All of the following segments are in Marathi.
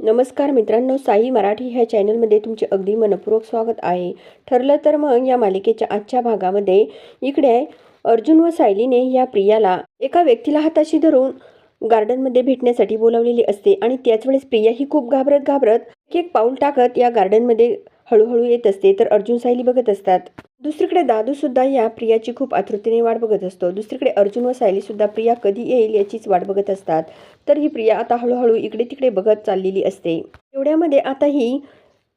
नमस्कार मित्रांनो साई मराठी ह्या चॅनलमध्ये तुमचे अगदी मनपूर्वक स्वागत आहे. ठरलं तर मग या मालिकेच्या आजच्या भागामध्ये इकडे अर्जुन व सायलीने या प्रियाला एका व्यक्तीला हाताशी धरून गार्डनमध्ये भेटण्यासाठी बोलावलेली असते आणि त्याच वेळेस प्रिया ही खूप घाबरत घाबरत एक एक पाऊल टाकत या गार्डनमध्ये हळूहळू येत असते. तर अर्जुन सायली बघत असतात. दुसरीकडे दादू सुद्धा या प्रियाची खूप आतुरतेने वाट बघत असतो. दुसरीकडे अर्जुन व सायली सुद्धा प्रिया कधी येईल याचीच वाट बघत असतात. तर ही प्रिया आता हळूहळू इकडे तिकडे बघत चाललेली असते. एवढ्यामध्ये आता ही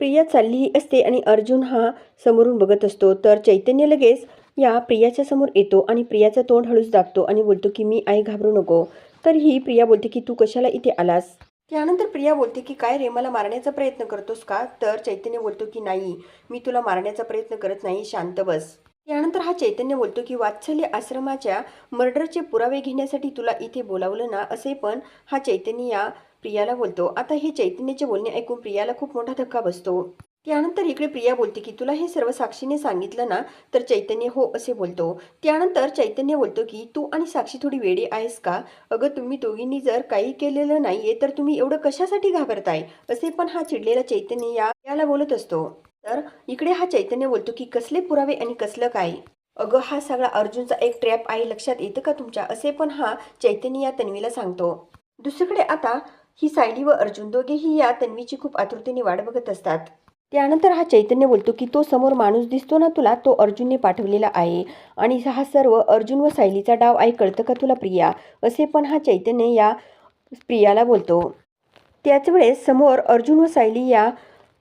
प्रिया चाललेली असते आणि अर्जुन हा समोरून बघत असतो. तर चैतन्य लगेच या प्रियाच्या समोर येतो आणि प्रियाचा तोंड हळूच दाबतो आणि बोलतो की मी आई घाबरू नको. तर ही प्रिया बोलते की तू कशाला इथे आलास? त्यानंतर प्रिया बोलते की काय रे मला मारण्याचा प्रयत्न करतोस का? तर चैतन्य बोलतो की नाही मी तुला मारण्याचा प्रयत्न करत नाही शांत बस. त्यानंतर हा चैतन्य बोलतो की वात्सल्य आश्रमाच्या मर्डरचे पुरावे घेण्यासाठी तुला इथे बोलावलं ना? असे पण हा चैतन्य या प्रियाला बोलतो. आता हे चैतन्याचे बोलणे ऐकून प्रियाला खूप मोठा धक्का बसतो. त्यानंतर इकडे प्रिया बोलते की तुला हे सर्व साक्षीने सांगितलं ना तर चैतन्य हो असे बोलतो. त्यानंतर चैतन्य बोलतो की तू आणि साक्षी थोडी वेडी आहेस का? अगं तुम्ही दोघींनी जर काही केलेलं नाहीये तर तुम्ही एवढं कशासाठी घाबरताय? असे पण हा चिडलेला चैतन्य या याला बोलत असतो. तर इकडे हा चैतन्य बोलतो की कसले पुरावे आणि कसलं काय? अगं हा सगळा अर्जुनचा एक ट्रॅप आहे लक्षात येतं का तुमच्या? असे पण हा चैतन्य या तन्वीला सांगतो. दुसरीकडे आता ही सायली व अर्जुन दोघेही या तन्वीची खूप आतुरतेने वाट बघत असतात. त्यानंतर हा चैतन्य बोलतो की तो समोर माणूस दिसतो ना तुला तो अर्जुनने पाठवलेला आहे. आणि हा सर्व अर्जुन व सायलीचा डाव आहे कळतं का तुला प्रिया? असे पण हा चैतन्य या प्रियाला बोलतो. त्याच वेळेस समोर अर्जुन व सायली या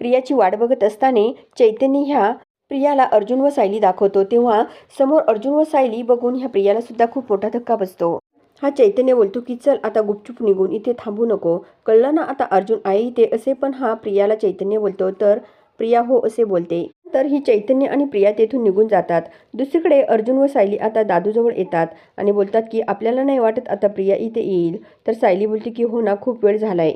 प्रियाची वाट बघत असताना चैतन्य ह्या प्रियाला अर्जुन व सायली दाखवतो. तेव्हा समोर अर्जुन व सायली बघून ह्या प्रियाला सुद्धा खूप मोठा धक्का बसतो. हा चैतन्य बोलतो की चल आता गुपचूप निघून इथे थांबू नको. कळलं ना आता अर्जुन आहे इथे? असे पण हा प्रियाला चैतन्य बोलतो. तर प्रिया हो असे बोलते. तर ही चैतन्य आणि प्रिया तेथून निघून जातात. दुसरीकडे अर्जुन व सायली आता दादूजवळ येतात आणि बोलतात की आपल्याला नाही वाटत आता प्रिया इथे येईल. तर सायली बोलते की हो ना खूप वेळ झालाय.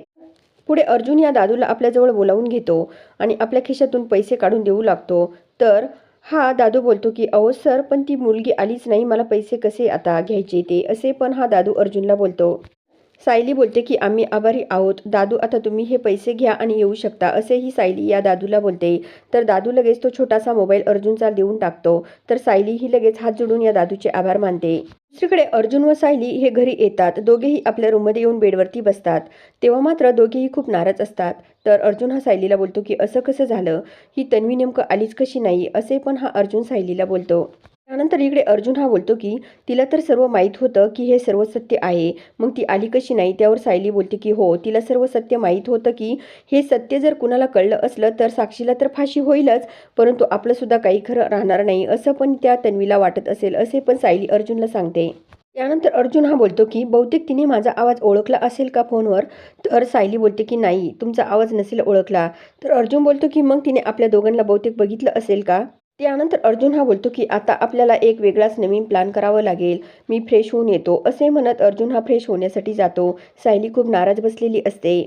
पुढे अर्जुन या दादूला आपल्याजवळ बोलावून घेतो आणि आपल्या खिशातून पैसे काढून देऊ लागतो. तर हा दादू बोलतो की अहो सर पण ती मुलगी आलीच नाही मला पैसे कसे आता घ्यायचे ते? असे पण हा दादू अर्जुनला बोलतो. सायली बोलते की आम्ही आभारी आहोत. दादू आता तुम्ही हे पैसे घ्या आणि येऊ शकता असेही सायली या दादूला बोलते. तर दादू लगेच तो छोटासा मोबाईल अर्जुनचा देऊन टाकतो. तर सायली ही लगेच हात जोडून या दादूचे आभार मानते. दुसरीकडे अर्जुन व सायली हे घरी येतात. दोघेही आपल्या रूममध्ये येऊन बेडवरती बसतात. तेव्हा मात्र दोघेही खूप नाराज असतात. तर अर्जुन हा सायलीला बोलतो की असं कसं झालं? ही तन्वी नेमकं आलीच कशी नाही? असे पण हा अर्जुन सायलीला बोलतो. त्यानंतर इकडे अर्जुन हा बोलतो की तिला तर सर्व माहीत होतं की हे सर्व सत्य आहे. मग ती आली कशी नाही? त्यावर सायली बोलते की हो तिला सर्व सत्य माहीत होतं की हे सत्य जर कुणाला कळलं असलं तर साक्षीला तर फाशी होईलच. परंतु आपलंसुद्धा काही खरं राहणार नाही असं पण त्या तन्वीला वाटत असेल असे पण सायली अर्जुनला सांगते. त्यानंतर अर्जुन हा बोलतो की बहुतेक तिने माझा आवाज ओळखला असेल का फोनवर? तर सायली बोलते की नाही तुमचा आवाज नसेल ओळखला. तर अर्जुन बोलतो की मग तिने आपल्या दोघांना बहुतेक बघितलं असेल का? त्यानंतर अर्जुन हा बोलतो की आता आपल्याला एक वेगळाच नवीन प्लॅन करावं लागेल. मी फ्रेश होऊन येतो. असे म्हणत अर्जुन हा फ्रेश होण्यासाठी जातो. सायली खूप नाराज बसलेली असते.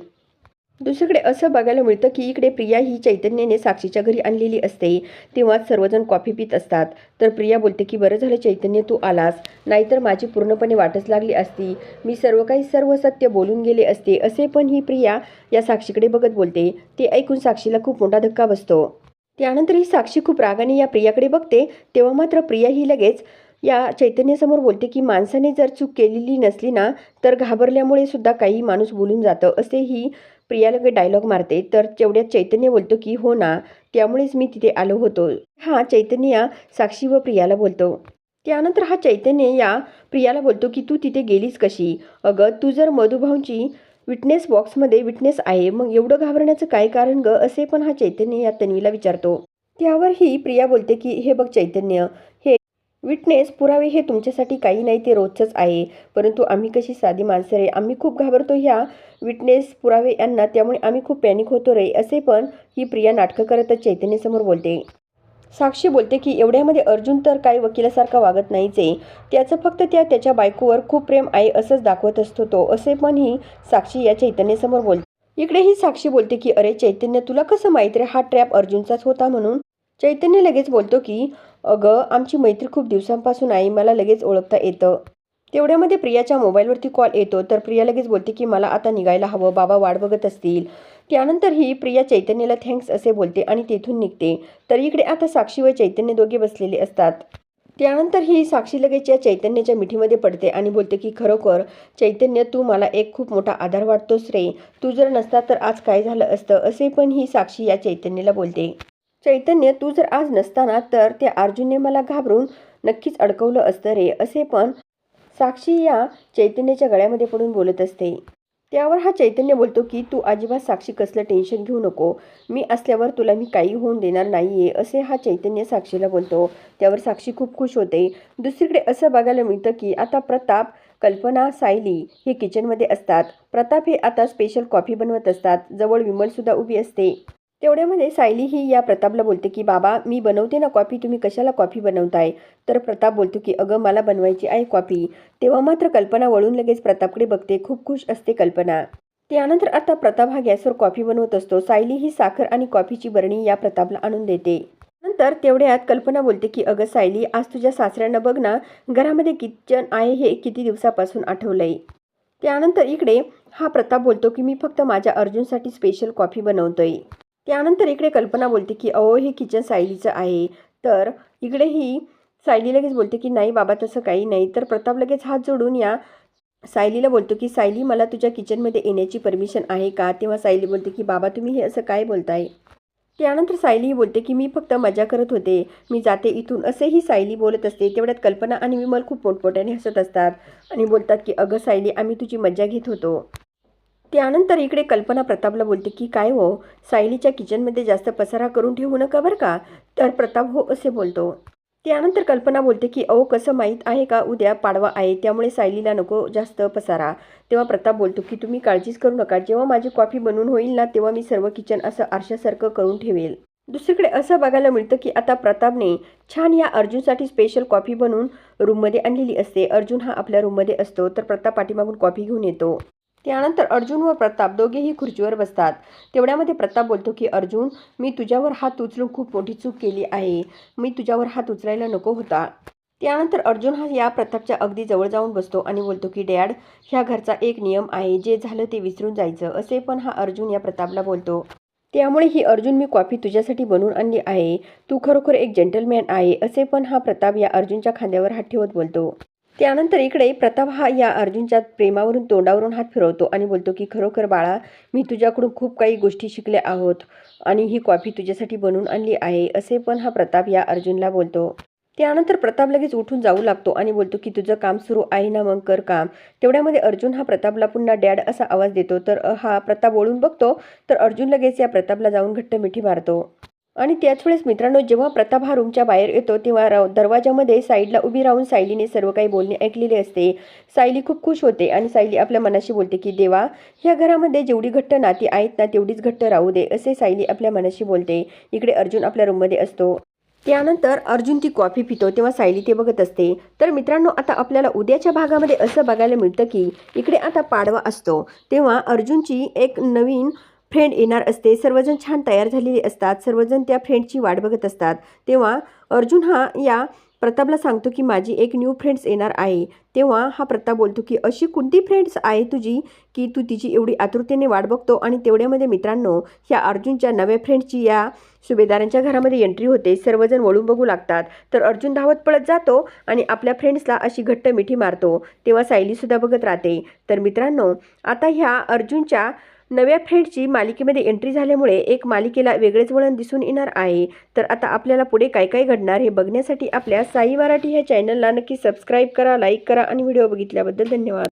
दुसरीकडे असं बघायला मिळतं की इकडे प्रिया ही चैतन्याने साक्षीच्या घरी आणलेली असते. तेव्हाच सर्वजण कॉफी पित असतात. तर प्रिया बोलते की बरं झालं चैतन्य तू आलास. नाहीतर माझी पूर्णपणे वाटच लागली असती. मी सर्व काही सर्व सत्य बोलून गेले असते. असे पण ही प्रिया या साक्षीकडे बघत बोलते. ते ऐकून साक्षीला खूप मोठा धक्का बसतो. त्यानंतर ही साक्षी खूप रागाने या प्रियाकडे बघते तेव्हा मात्र प्रिया ही लगेच या चैतन्यासमोर बोलते की माणसाने जर चूक केलेली नसली ना तर घाबरल्यामुळे सुद्धा काही माणूस बोलून जातं असे ही प्रिया लगे डायलॉग मारते. तर तेवढ्यात चैतन्य बोलतो की हो ना त्यामुळेच मी तिथे आलो होतो. हा चैतन्य साक्षी व प्रियाला बोलतो. त्यानंतर हा चैतन्य या प्रियाला बोलतो की तू तिथे गेलीस कशी? अगं तू जर मधुभाऊंची विटनेस बॉक्समध्ये विटनेस आहे. मग एवढं घाबरण्याचं काय कारण ग? असे पण हा चैतन्य या तन्वीला विचारतो. त्यावर ही प्रिया बोलते की हे बघ चैतन्य हे विटनेस पुरावे हे तुमच्यासाठी काही नाही ते रोजचंच आहे. परंतु आम्ही कशी साधी माणसं रे? आम्ही खूप घाबरतो ह्या विटनेस पुरावे यांना त्यामुळे आम्ही खूप पॅनिक होतो रे. असे पण ही प्रिया नाटकं करतच चैतन्यसमोर बोलते. साक्षी बोलते की एवढ्यामध्ये अर्जुन तर काही वकिलासारखा वागत नाहीच आहे. त्याचं फक्त त्या त्याच्या बायकोवर खूप प्रेम आहे असंच दाखवत असतो तो. असे पण ही साक्षी या चैतन्यासमोर बोलते. इकडे ही साक्षी बोलते की अरे चैतन्य तुला कसं माहीत रे हा ट्रॅप अर्जुनचाच होता म्हणून? चैतन्य लगेच बोलतो की अगं आमची मैत्री खूप दिवसांपासून आहे मला लगेच ओळखता येतं. तेवढ्यामध्ये प्रियाच्या मोबाईलवरती कॉल येतो तर प्रिया लगेच बोलते की मला आता निघायला हवं बाबा वाट बघत असतील. त्यानंतर ही प्रिया चैतन्याला थँक्स असे बोलते आणि तेथून निघते. तर इकडे आता साक्षी व चैतन्य दोघे बसलेले असतात. त्यानंतर ही साक्षी लगेच या चैतन्याच्या मिठीमध्ये पडते आणि बोलते की खरोखर चैतन्य तू मला एक खूप मोठा आधार वाटतोस रे. तू जर नसता तर आज काय झालं असतं? असे पण ही साक्षी या चैतन्याला बोलते. चैतन्य तू जर आज नसताना तर त्या अर्जुनने मला घाबरून नक्कीच अडकवलं असतं रे. असे पण साक्षी या चैतन्याच्या गळ्यामध्ये पडून बोलत असते. त्यावर हा चैतन्य बोलतो की तू अजिबात साक्षी कसलं टेन्शन घेऊ नको. मी असल्यावर तुला मी काही होऊन देणार नाही आहे असे हा चैतन्य साक्षीला बोलतो. त्यावर साक्षी खूप खुश होते. दुसरीकडे असं बघायला मिळतं की आता प्रताप कल्पना सायली हे किचनमध्ये असतात. प्रताप हे आता स्पेशल कॉफी बनवत असतात. जवळ विमलसुद्धा उभी असते. तेवढ्यामध्ये सायली ही या प्रतापला बोलते की बाबा मी बनवते ना कॉफी? तुम्ही कशाला कॉफी बनवताय? तर प्रताप बोलतो की अगं मला बनवायची आहे कॉफी. तेव्हा मात्र कल्पना वळून लगेच प्रतापकडे बघते. खूप खुश असते कल्पना. त्यानंतर आता प्रताप हा गॅसवर कॉफी बनवत असतो. सायली ही साखर आणि कॉफीची बरणी या प्रतापला आणून देते. नंतर तेवढ्यात कल्पना बोलते की अगं सायली आज तुझ्या सासऱ्यांना बघ ना घरामध्ये किचन आहे हे किती दिवसापासून आठवलंय. त्यानंतर इकडे हा प्रताप बोलतो की मी फक्त माझ्या अर्जुनसाठी स्पेशल कॉफी बनवतोय. त्यानंतर इकडे कल्पना बोलते की अहो हे किचन सायलीचं आहे. तर इकडे ही सायली लगेच बोलते की नाही बाबा तसं काही नाही. तर प्रताप लगेच हात जोडून या सायलीला बोलतो की सायली मला तुझ्या किचनमध्ये येण्याची परमिशन आहे का? तेव्हा सायली बोलते की बाबा तुम्ही हे असं काय बोलताय? त्यानंतर सायलीही बोलते की मी फक्त मजा करत होते. मी जाते इथून. असेही सायली बोलत असते. तेवढ्यात कल्पना आणि विमल खूप मोठमोठ्याने हसत असतात आणि बोलतात की अगं सायली आम्ही तुझी मजा घेत होतो. त्यानंतर इकडे कल्पना प्रतापला बोलते की काय हो? सायलीच्या किचनमध्ये जास्त पसारा करून ठेवू नका बरं का? तर प्रताप हो असे बोलतो. त्यानंतर कल्पना बोलते की अहो कसं माहीत आहे का? उद्या पाडवा आहे त्यामुळे सायलीला नको जास्त पसारा. तेव्हा प्रताप बोलतो की तुम्ही काळजीच करू नका. जेव्हा माझी कॉफी बनवून होईल ना तेव्हा मी सर्व किचन असं आरशासारखं करून ठेवेल. दुसरीकडे असं बघायला मिळतं की आता प्रतापने छान या अर्जुनसाठी स्पेशल कॉफी बनवून रूममध्ये आणलेली असते. अर्जुन हा आपल्या रूममध्ये असतो तर प्रताप पाठीमागून कॉफी घेऊन येतो. त्यानंतर अर्जुन व प्रताप दोघेही खुर्चीवर बसतात. तेवढ्यामध्ये प्रताप बोलतो की अर्जुन मी तुझ्यावर हात उचलून खूप मोठी चूक केली आहे. मी तुझ्यावर हात उचलायला नको होता. त्यानंतर अर्जुन हा या प्रतापच्या अगदी जवळ जाऊन बसतो आणि बोलतो की डॅड ह्या घरचा एक नियम आहे. जे झालं ते विसरून जायचं. असे पण हा अर्जुन या प्रतापला बोलतो. त्यामुळे ही अर्जुन मी कॉफी तुझ्यासाठी बनवून आणली आहे. तू खरोखर एक जेंटलमॅन आहे. असे पण हा प्रताप या अर्जुनच्या खांद्यावर हात ठेवत बोलतो. त्यानंतर इकडे प्रताप हा या अर्जुनच्या प्रेमावरून तोंडावरून हात फिरवतो आणि बोलतो की खरोखर बाळा मी तुझ्याकडून खूप काही गोष्टी शिकल्या आहोत आणि ही कॉफी तुझ्यासाठी बनवून आणली आहे असे पण हा प्रताप या अर्जुनला बोलतो. त्यानंतर प्रताप लगेच उठून जाऊ लागतो आणि बोलतो की तुझं काम सुरू आहे ना मग कर काम. तेवढ्यामध्ये अर्जुन हा प्रतापला पुन्हा डॅड असा आवाज देतो. तर हा प्रताप ओळून बघतो तर अर्जुन लगेच या प्रतापला जाऊन घट्ट मिठी मारतो. आणि त्याच वेळेस मित्रांनो जेव्हा प्रताप हा रूमच्या बाहेर येतो तेव्हा राव- दरवाजामध्ये साईडला उभी राहून सायलीने सर्व काही बोलणे ऐकलेले असते. सायली खूप खुश होते आणि सायली आपल्या मनाशी बोलते की देवा ह्या घरामध्ये जेवढी घट्ट नाती आहेत ना तेवढीच घट्ट राहू दे असे सायली आपल्या मनाशी बोलते. इकडे अर्जुन आपल्या रूममध्ये असतो. त्यानंतर अर्जुन ती कॉफी पितो तेव्हा सायली ते बघत असते. तर मित्रांनो आता आपल्याला उद्याच्या भागामध्ये असं बघायला मिळतं की इकडे आता पाडवा असतो. तेव्हा अर्जुनची एक नवीन फ्रेंड येणार असते सर्वजण छान तयार झालेले असतात सर्वजण त्या फ्रेंडची वाट बघत असतात. तेव्हा अर्जुन हा या प्रतापला सांगतो की माझी एक न्यू फ्रेंड्स येणार आहे. तेव्हा हा प्रताप बोलतो की अशी कोणती फ्रेंड्स आहे तुझी की तू तिची एवढी आतुरतेने वाट बघतो आणि तेवढ्यामध्ये मित्रांनो ह्या अर्जुनच्या नव्या फ्रेंड्सची या सुभेदारांच्या घरामध्ये एंट्री होते सर्वजण वळून बघू लागतात. तर अर्जुन धावत पळत जातो आणि आपल्या फ्रेंड्सला अशी घट्ट मिठी मारतो. तेव्हा सायलीसुद्धा बघत राहते. तर मित्रांनो आता ह्या अर्जुनच्या नव्या फ्रेंडची मालिकेमध्ये एंट्री झाल्यामुळे एक मालिकेला वेगळेच वळण दिसून येणार आहे. तर आता आपल्याला पुढे काय काय घडणार हे बघण्यासाठी आपल्या साई मराठी ह्या चॅनलला नक्की सबस्क्राईब करा लाईक करा आणि व्हिडिओ बघितल्याबद्दल धन्यवाद.